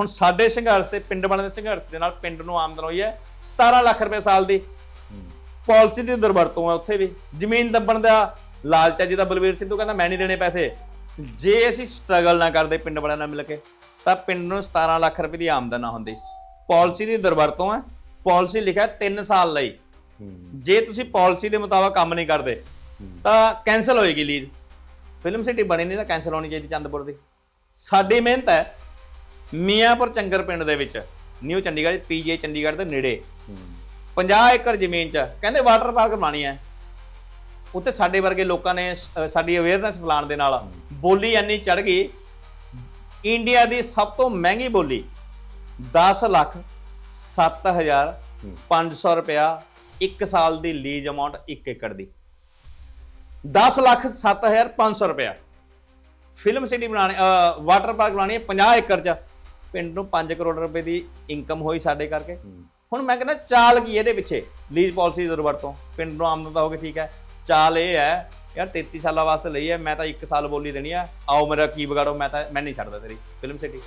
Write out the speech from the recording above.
ਹੁਣ ਸਾਡੇ ਸੰਘਰਸ਼ ਤੇ ਪਿੰਡ ਵਾਲਿਆਂ ਦੇ ਸੰਘਰਸ਼ ਦੇ ਨਾਲ ਪਿੰਡ ਨੂੰ ਆਮਦਨ ਹੋਈ ਹੈ 17 ਲੱਖ ਰੁਪਏ ਸਾਲ ਦੀ। ਪਾਲਿਸੀ ਦੀ ਦੁਰਵਰਤੋਂ ਹੈ ਉੱਥੇ ਵੀ। ਜ਼ਮੀਨ ਦੱਬਣ ਦਾ ਲਾਲਚ ਹੈ ਜਿਹਦਾ ਬਲਵੀਰ ਸਿੱਧੂ ਕਹਿੰਦਾ, ਮੈਂ ਨਹੀਂ ਦੇਣੇ ਪੈਸੇ। ਜੇ ਅਸੀਂ ਸਟਰਗਲ ਨਾ ਕਰਦੇ ਪਿੰਡ ਵਾਲਿਆਂ ਨਾਲ ਮਿਲ ਕੇ, ਤਾਂ ਪਿੰਡ ਨੂੰ 17 ਲੱਖ ਰੁਪਏ ਦੀ ਆਮਦਨ ਨਾ ਹੁੰਦੀ। ਪਾਲਿਸੀ ਦੀ ਦੁਰਵਰਤੋਂ ਹੈ। ਪਾਲਿਸੀ ਲਿਖਿਆ 3 ਸਾਲ ਲਈ। ਜੇ ਤੁਸੀਂ ਪਾਲਿਸੀ ਦੇ ਮੁਤਾਬਕ ਕੰਮ ਨਹੀਂ ਕਰਦੇ, ਤਾਂ ਕੈਨਸਲ ਹੋਏਗੀ ਲੀਜ਼ ਫਿਲਮ ਸਿਟੀ ਬਣੀ ਨਹੀਂ ਤਾਂ ਕੈਨਸਲ ਹੋਣੀ ਚਾਹੀਦੀ ਚੰਦਪੁਰ ਦੀ। ਸਾਡੀ ਮਿਹਨਤ ਹੈ ਮੀਆਂਪੁਰ ਚੰਗਰ ਪਿੰਡ ਦੇ ਵਿੱਚ, ਨਿਊ ਚੰਡੀਗੜ੍ਹ, ਪੀਜੀਆਈ ਚੰਡੀਗੜ੍ਹ ਦੇ ਨੇੜੇ। 50 ਏਕੜ ਜ਼ਮੀਨ 'ਚ, ਕਹਿੰਦੇ ਵਾਟਰ ਪਾਰਕ ਬਣਾਣੀ ਹੈ। ਉੱਥੇ ਸਾਡੇ ਵਰਗੇ ਲੋਕਾਂ ਨੇ ਸਾਡੀ ਅਵੇਅਰਨੈਸ ਫਲਾਣ ਦੇ ਨਾਲ ਬੋਲੀ ਇੰਨੀ ਚੜ ਗਈ। ਇੰਡੀਆ ਦੀ ਸਭ ਤੋਂ ਮਹਿੰਗੀ ਬੋਲੀ 10 ਲੱਖ 7500 ਰੁਪਇਆ 1 ਸਾਲ ਦੀ ਲੀਜ਼ ਅਮਾਉਂਟ 1 ਏਕੜ ਦੀ। 10 ਲੱਖ 7500 ਰੁਪਇਆ। ਫਿਲਮ ਸਿਟੀ ਬਣਾਣੀ ਵਾਟਰ ਪਾਰਕ ਬਣਾਣੀ ਹੈ 50 ਏਕੜ 'ਚ। ਪਿੰਡ ਨੂੰ 5 ਕਰੋੜ ਰੁਪਏ ਦੀ ਇਨਕਮ ਹੋਈ ਸਾਡੇ ਕਰਕੇ। ਹੁਣ ਮੈਂ ਕਹਿੰਦਾ ਚਾਲ ਕੀ ਇਹਦੇ ਪਿੱਛੇ? ਲੀਜ਼ ਪਾਲਿਸੀ ਦੀ ਵਰਤੋਂ ਪਿੰਡ ਨੂੰ ਆਮਦਨ ਤਾਂ ਹੋਵੇ ਠੀਕ ਹੈ। ਚਾਲ ਇਹ ਹੈ ਯਾਰ 33 ਸਾਲਾਂ ਵਾਸਤੇ ਲਈ ਹੈ ਮੈਂ ਤਾਂ 1 ਸਾਲ ਬੋਲੀ ਦੇਣੀ ਹੈ ਆਓ ਮੇਰਾ ਕੀ ਵਿਗਾੜੋ ਮੈਂ ਤਾਂ ਮੈਂ ਨਹੀਂ ਛੱਡਦਾ ਤੇਰੀ ਫਿਲਮ ਸਿਟੀ